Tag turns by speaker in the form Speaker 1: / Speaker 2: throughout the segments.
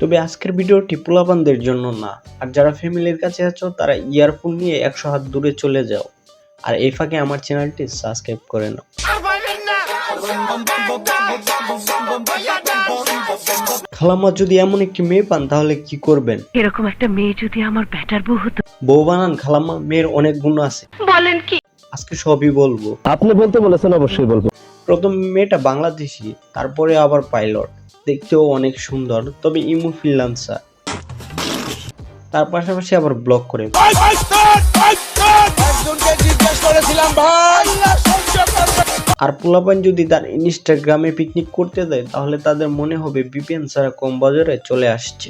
Speaker 1: তবে আজকের ভিডিওটি পোলাপানদের জন্য না। আর যারা ফ্যামিলির কাছে আছো তারা ইয়ারফোন নিয়ে একশো হাত দূরে চলে যাও। আর এই ফাঁকে আমার চ্যানেলটি সাবস্ক্রাইব করে নাও। খালাম্মা যদি এমন একটি মেয়ে পান তাহলে কি করবেন?
Speaker 2: এরকম একটা মেয়ে যদি আমার ব্যাটার বউ হতো।
Speaker 1: বউ বানান খালাম্মা মেয়ের অনেক গুণ আছে।
Speaker 2: বলেন কি?
Speaker 1: আজকে সবই বলব।
Speaker 3: আপনি বলতে বলেছেন অবশ্যই বলব।
Speaker 1: প্রথম মেয়েটা বাংলাদেশি তারপরে আবার পাইলট। দেখতেও অনেক সুন্দর তবে ইমো ফ্রিল্যান্সার। তার পাশাপাশি আবার ব্লক করে। আর পোলাপান যদি তার ইনস্টাগ্রামে পিকনিক করতে দেয় তাহলে তাদের মনে হবে বিপিএন ছাড়া কম বাজারে চলে আসছে।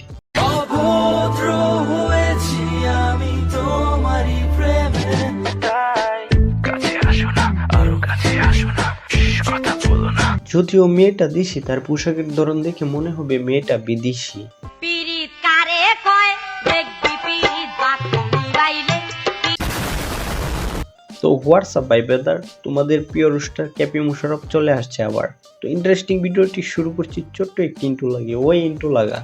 Speaker 1: যদিও মেয়েটা দেশি তার পোশাকের ধরন দেখে মনে হবে মেয়েটা বিদেশি। তো হোয়াটসঅ্যাপ বাই বেদার তোমাদের প্রিয় রুস্টার ক্যাপি মুশারফ চলে আসছে আবার। তো ইন্টারেস্টিং ভিডিওটি শুরু করছি ছোট্ট একটি ইন্টু লাগে ওই ইন্টু লাগা।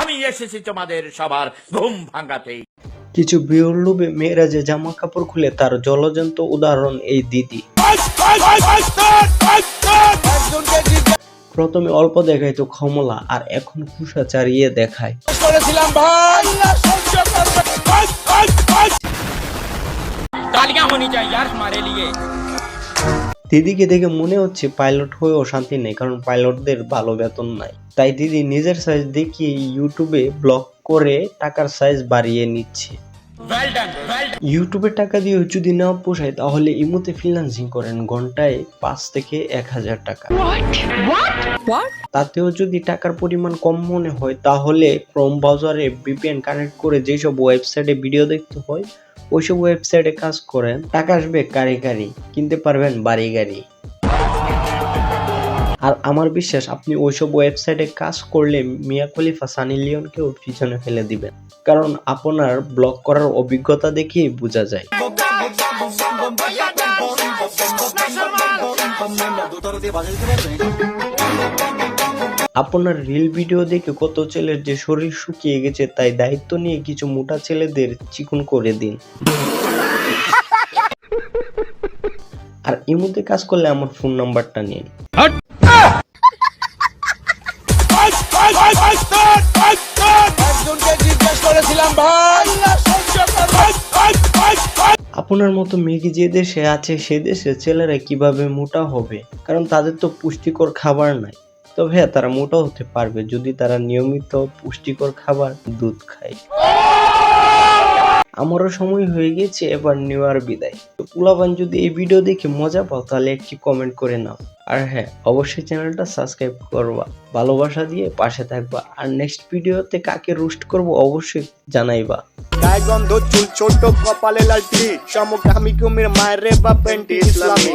Speaker 4: আমি এসেছি তোমাদের সবার ঘুম ভাঙাতেই।
Speaker 1: কিছু বিয়র লোভে মেয়েরা যে জামা কাপড় খুলে তার জলজন্ত উদাহরণ এই দিদি। প্রথমে অল্প দেখাইতো ক্ষমলা আর এখন খুশা চারিয়ে দেখায়। দিদিকে দেখে মনে হচ্ছে পাইলট হয়েও শান্তি নেই, কারণ পাইলটদের ভালো বেতন নাই। তাই দিদি নিজের সাইজ দেখিয়ে ইউটিউবে ব্লগ করে টাকার সাইজ বাড়িয়ে নিচ্ছে। ইউটিউবে টাকা দিয়ে যদি না পোষায় তাহলে ইমোতে ফ্রিল্যান্সিং করেন ঘন্টায় পাঁচ থেকে এক হাজার টাকা। তাতেও যদি টাকার পরিমাণ কম মনে হয় তাহলে ক্রোম ব্রাউজারে ভিপিএন কানেক্ট করে যেসব ওয়েবসাইটে ভিডিও দেখতে হয় ওইসব ওয়েবসাইটে কাজ করেন। টাকা আসবে কারি কারি কিনতে পারবেন বাড়ি গাড়ি আর আমার বিশ্বাস, আপনি ওইসব ওয়েবসাইটে কাজ করলে মিয়া খলিফা সানি লিওনকেও পিছনে ফেলে দিবেন। কারণ আপনার ব্লগ করার অভিজ্ঞতা দেখেই বোঝা যায়। আপনার রিল ভিডিও দেখে কত ছেলের যে শরীর শুকিয়ে গেছে তাই দায়িত্ব নিয়ে কিছু মোটা ছেলেদের চিকন করে দিন। আর ইমুতে কাজ করলে আমার ফোন নাম্বারটা নিন। আপনার মতো মেঘি যে দেশে আছে সে দেশে ছেলেরা কীভাবে মোটা হবে? কারণ তাদের তো পুষ্টিকর খাবার নাই। তবে হ্যাঁ তারা মোটা হতে পারবে যদি তারা নিয়মিত পুষ্টিকর খাবার দুধ খায়। আমারও সময় হয়ে গেছে, এবার নেওয়ার বিদায়। তো পোলাপান যদি এই ভিডিও দেখে মজা পাও, তাহলে একটি কমেন্ট করে নাও। আর হ্যাঁ অবশ্যই চ্যানেলটা সাবস্ক্রাইব করবা। ভালোবাসা দিয়ে পাশে থাকবা। আর নেক্সট ভিডিওতে কাকে রোস্ট করব অবশ্যই জানাইবা।
Speaker 5: গন্ধ, চুল ছোট, কপালে লালটি। সমকামী কুমির, মায়ের বা পেন্টি ইসলামী।